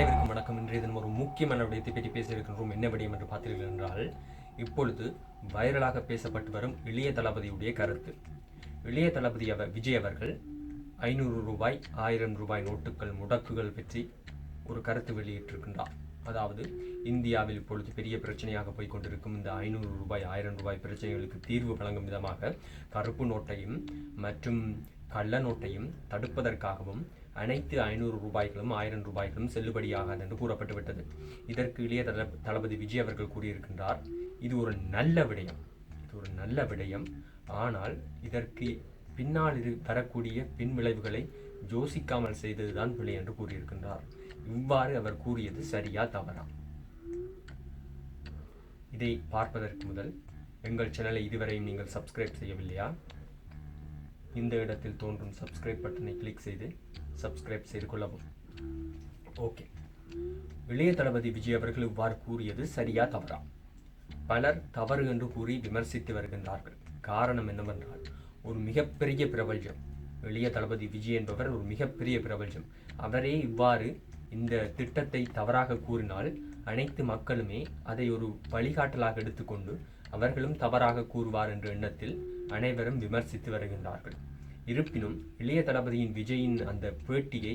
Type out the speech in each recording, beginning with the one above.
அனைவருக்கும் வணக்கம். இன்றைய தினம் ஒரு முக்கியமான விடயத்தை பற்றி பேச இருக்கின்றோம். என்ன விடயம் என்று பார்த்தீர்கள் என்றால் இப்பொழுது வைரலாக பேசப்பட்டு வரும் இளைய தளபதியுடைய கருத்து. இளைய தளபதி அவர் விஜய் அவர்கள் ஐநூறு ரூபாய் ஆயிரம் ரூபாய் நோட்டுகள் முடக்குகள் பற்றி ஒரு கருத்து வெளியிட்டிருக்கின்றார். அதாவது இந்தியாவில் இப்பொழுது பெரிய பிரச்சனையாக போய் கொண்டிருக்கும் இந்த ஐநூறு ரூபாய் ஆயிரம் ரூபாய் பிரச்சனைகளுக்கு தீர்வு வழங்கும் விதமாக கருப்பு நோட்டையும் மற்றும் கள்ள நோட்டையும் தடுப்பதற்காகவும் அனைத்து ஐநூறு ரூபாய்களும் ஆயிரம் ரூபாய்களும் செல்லுபடியாகாது என்று கூறப்பட்டுவிட்டது. இதற்கு இளைய தள தளபதி விஜய் அவர்கள் கூறியிருக்கின்றார் இது ஒரு நல்ல விடயம். இது ஒரு நல்ல விடயம். ஆனால் இதற்கு பின்னால் இரு தரக்கூடிய பின் விளைவுகளை யோசிக்காமல் செய்ததுதான் பிழை என்று கூறியிருக்கின்றார். இவ்வாறு அவர் கூறியது சரியா தவறா? இதை பார்ப்பதற்கு முதல் எங்கள் சேனலை இதுவரையும் நீங்கள் சப்ஸ்கிரைப் செய்யவில்லையா? இந்த இடத்தில் தோன்றும் சப்ஸ்கிரைப் பட்டனை கிளிக் செய்து சப்ஸ்கிரைப் செய்து கொள்ளவும். ஓகே இளைய தளபதி விஜய் அவர்கள் இவ்வாறு கூறியது சரியா தவறா? பலர் தவறு என்று கூறி விமர்சித்து வருகின்றார்கள். காரணம் என்னவென்றால் ஒரு மிகப்பெரிய பிரபல்யம் இளைய தளபதி விஜய் என்பவர் ஒரு மிகப்பெரிய பிரபல்யம். அவரே இவ்வாறு இந்த திட்டத்தை தவறாக கூறினால் அனைத்து மக்களுமே அதை ஒரு வழிகாட்டலாக எடுத்துக்கொண்டு அவர்களும் தவறாக கூறுவார் என்ற எண்ணத்தில் அனைவரும் விமர்சித்து வருகின்றார்கள். இருப்பினும் இளைய தளபதியின் விஜயின் அந்த பேட்டியை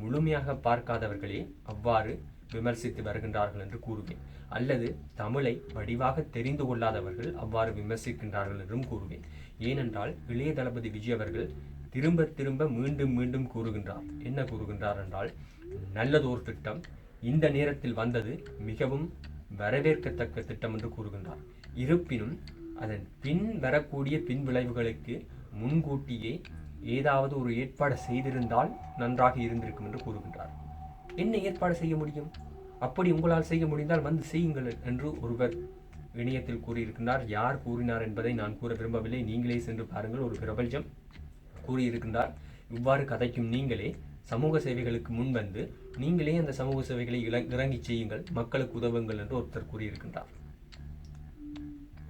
முழுமையாக பார்க்காதவர்களே அவ்வாறு விமர்சித்து வருகின்றார்கள் என்று கூறுவேன். அல்லது தமிழை வடிவாக தெரிந்து கொள்ளாதவர்கள் அவ்வாறு விமர்சிக்கின்றார்கள் என்றும் கூறுவேன். ஏனென்றால் இளைய தளபதி விஜய் அவர்கள் திரும்ப திரும்ப மீண்டும் மீண்டும் கூறுகின்றார். என்ன கூறுகின்றார் என்றால் நல்லதோர் திட்டம் இந்த நேரத்தில் வந்தது மிகவும் வரவேற்கத்தக்க திட்டம் என்று கூறுகின்றார். இருப்பினும் அதன் பின் வரக்கூடிய பின் விளைவுகளுக்கு முன்கூட்டியே ஏதாவது ஒரு ஏற்பாடு செய்திருந்தால் நன்றாக இருந்திருக்கும் என்று கூறுகின்றார். என்ன ஏற்பாடு செய்ய முடியும்? அப்படி உங்களால் செய்ய முடிந்தால் வந்து செய்யுங்கள் என்று ஒருவர் இணையத்தில் கூறியிருக்கின்றார். யார் கூறினார் என்பதை நான் கூற விரும்பவில்லை. நீங்களே சென்று பாருங்கள். ஒரு பிரபஞ்சம் கூறியிருக்கின்றார். இவ்வாறு கதைக்கும் நீங்களே சமூக சேவைகளுக்கு முன்வந்து நீங்களே அந்த சமூக சேவைகளை இறங்கி செய்யுங்கள். மக்களுக்கு உதவுங்கள் என்று ஒருத்தர் கூறியிருக்கின்றார்.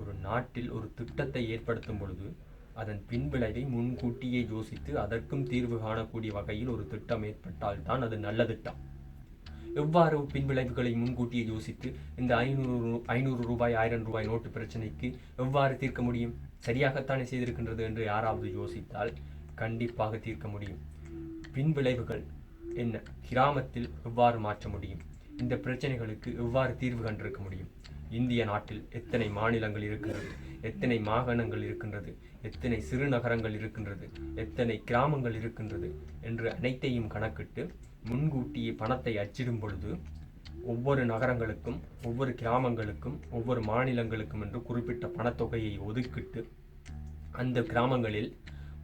ஒரு நாட்டில் ஒரு திட்டத்தை ஏற்படுத்தும் பொழுது அதன் பின்விளைவை முன்கூட்டியே யோசித்து அதற்கும் தீர்வு காணக்கூடிய வகையில் ஒரு திட்டம் ஏற்பட்டால் தான் அது நல்ல திட்டம் எவ்வாறு பின்விளைவுகளை முன்கூட்டியே யோசித்து இந்த ஐநூறு ஐநூறு ரூபாய் ஆயிரம் ரூபாய் நோட்டு பிரச்சனைக்கு எவ்வாறு தீர்க்க முடியும்? சரியாகத்தானே செய்திருக்கின்றது என்று யாராவது யோசித்தால் கண்டிப்பாக தீர்க்க முடியும். பின்விளைவுகள் என்ன? கிராமத்தில் எவ்வாறு மாற்ற முடியும்? இந்த பிரச்சனைகளுக்கு எவ்வாறு தீர்வு கண்டிருக்க முடியும்? இந்திய நாட்டில் எத்தனை மாநிலங்கள் இருக்கிறது? எத்தனை மாகாணங்கள் இருக்கின்றது? எத்தனை சிறு நகரங்கள் இருக்கின்றது? எத்தனை கிராமங்கள் இருக்கின்றது? என்று அனைத்தையும் கணக்கிட்டு முன்கூட்டியே பணத்தை அச்சிடும் பொழுது ஒவ்வொரு நகரங்களுக்கும் ஒவ்வொரு கிராமங்களுக்கும் ஒவ்வொரு மாநிலங்களுக்கும் என்று குறிப்பிட்ட பணத்தொகையை ஒதுக்கிட்டு அந்த கிராமங்களில்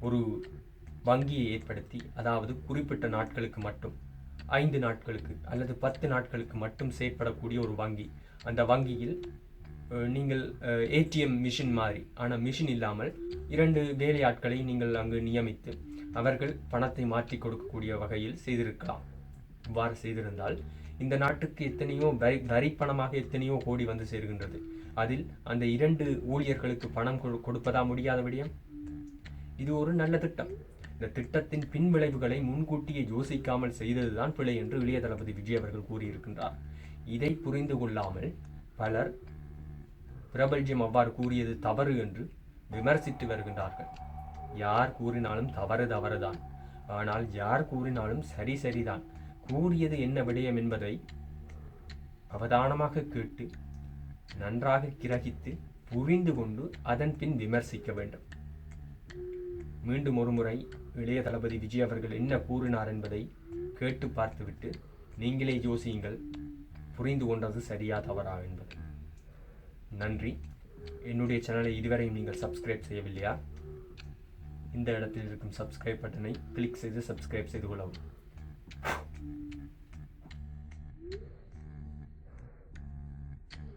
ஒரு வங்கியை ஏற்படுத்தி அதாவது குறிப்பிட்ட நாட்களுக்கு மட்டும் ஐந்து நாட்களுக்கு அல்லது பத்து நாட்களுக்கு மட்டும் செயற்படக்கூடிய ஒரு வங்கி. அந்த வங்கியில் நீங்கள் ஏடிஎம் மிஷின் மாதிரி ஆனால் மிஷின் இல்லாமல் இரண்டு வேலையாட்களை நீங்கள் அங்கு நியமித்து அவர்கள் பணத்தை மாற்றி கொடுக்கக்கூடிய வகையில் செய்திருக்கலாம். இவ்வாறு செய்திருந்தால் இந்த நாட்டுக்கு எத்தனையோ வரி வரி பணமாக எத்தனையோ கோடி வந்து சேர்கின்றது. அதில் அந்த இரண்டு ஊழியர்களுக்கு பணம் கொடு- கொடுப்பதா முடியாத விடயம்? இது ஒரு நல்ல திட்டம். இந்த திட்டத்தின் பின்விளைவுகளை முன்கூட்டியே யோசிக்காமல் செய்ததுதான் பிழை என்று இளைய தளபதி விஜய் அவர்கள் கூறியிருக்கின்றார். இதை புரிந்து கொள்ளாமல் பலர் பிரபல்யம் அவ்வாறு கூறியது தவறு என்று விமர்சித்து வருகின்றார்கள். யார் கூறினாலும் தவறு தவறுதான். ஆனால் யார் கூறினாலும் சரி சரிதான். கூறியது என்ன விடயம் என்பதை அவதானமாக கேட்டு நன்றாக கிரகித்து புரிந்து கொண்டு அதன் பின் விமர்சிக்க வேண்டும். மீண்டும் ஒருமுறை இளைய தளபதி விஜய் அவர்கள் என்ன கூறினார் என்பதை கேட்டு பார்த்துவிட்டு நீங்களே யோசியுங்கள். புரிந்து கொண்டது சரியா தவறா என்பது. நன்றி. என்னுடைய சேனலை இதுவரையும் நீங்கள் சப்ஸ்கிரைப் செய்யவில்லையா? இந்த இடத்தில் இருக்கும் சப்ஸ்கிரைப் பட்டனை கிளிக் செய்து சப்ஸ்கிரைப் செய்து கொள்ளவும்.